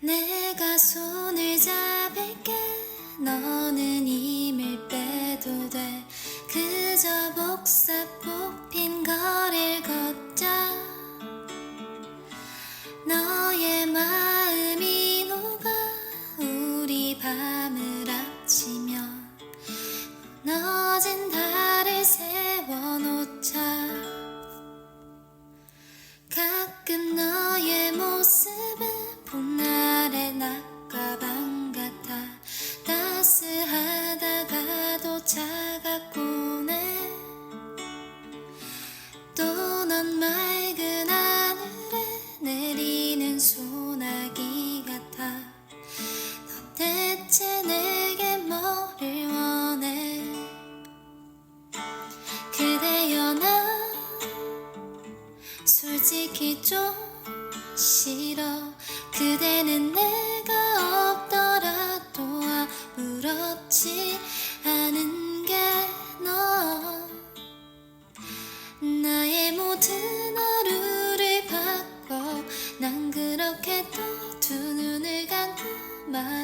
내가 손을 잡을게. 너는 힘을 빼도 돼. 그저 복사 뽑힌 거리를 걷자. 너의 마음이 녹아 우리 밤을 합치며 무너진 달을 세워놓자 맑은 하늘에 내리는 소나기 같아. 너 대체 내게 뭐를 원해? 그대여 나 솔직히 좀 싫어. 그대는 내가 없더라도 아무렇지 않은 모든 하루를 바꿔. 난 그렇게 또 두 눈을 감고 만